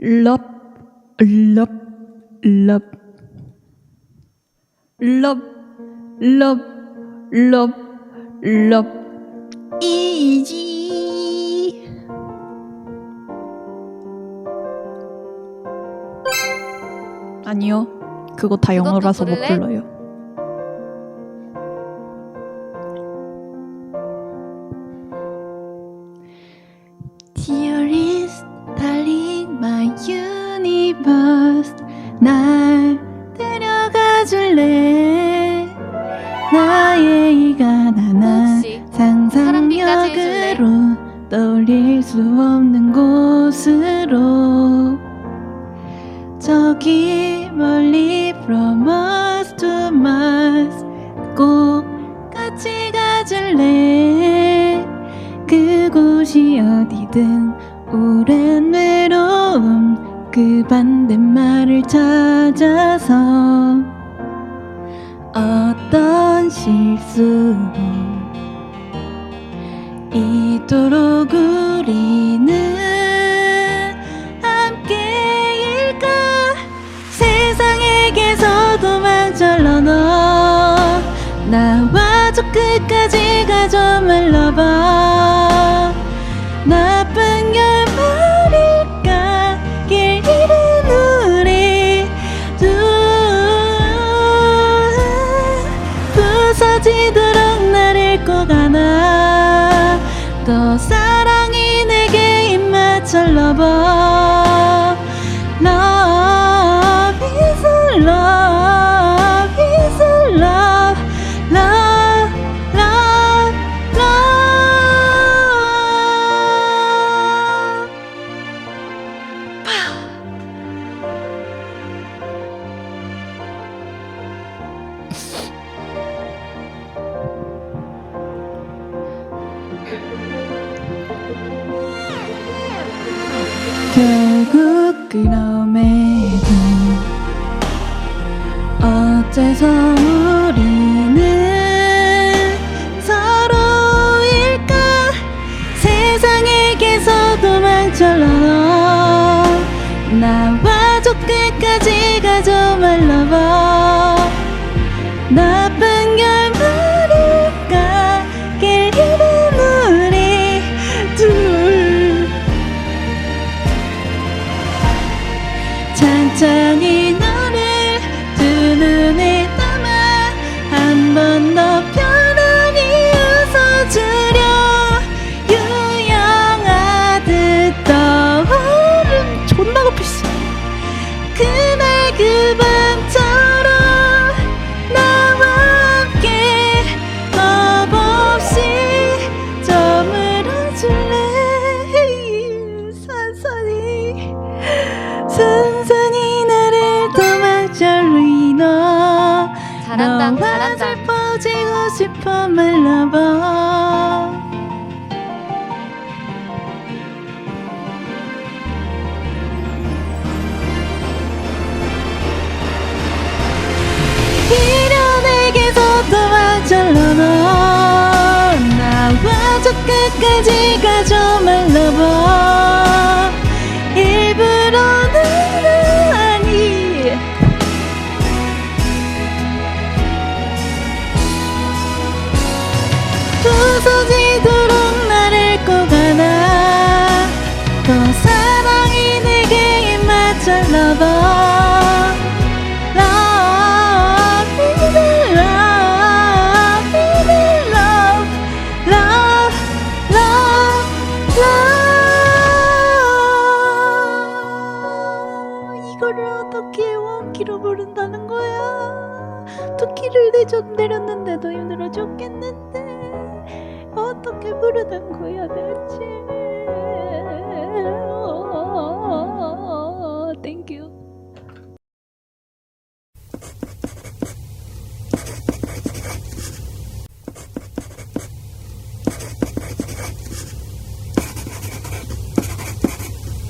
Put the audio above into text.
love, love, love, love, love, love, love, easy. 아니요, 그거 다 영어라서 못? 불러요. 이 사랑비까지 해줄래? 상상력으로 떠올릴 수 없는 곳으로 저기 멀리 from us to Mars 꼭 같이 가줄래 그곳이 어디든 오랜 외로움 그 반대말을 찾아서 어떤 실수 이토록 우리는 함께일까? 세상에게서 도망쳐러 너 나와 저 끝까지 가져 말라봐 또 사랑이 내게 입맞춰 러버 Love is love is love love love love 결국 그럼에도 어째서 우리는 서로일까? 세상에게서 도망쳐러 나와 저 끝까지 가져 말라봐 나 천천히 슬퍼지고 싶어. 말라봐 미련에게서 도망쳐 러 너 나와 저 끝까지 가져 말라 부서지도록 나를 꼭 안아 더 사랑이 내게 love love 이거를 어떻게 원키로 부른다는 거야? 두 키를 내줬 내렸는데도 힘들어 죽겠는데 어떻게 부르는 거야 대체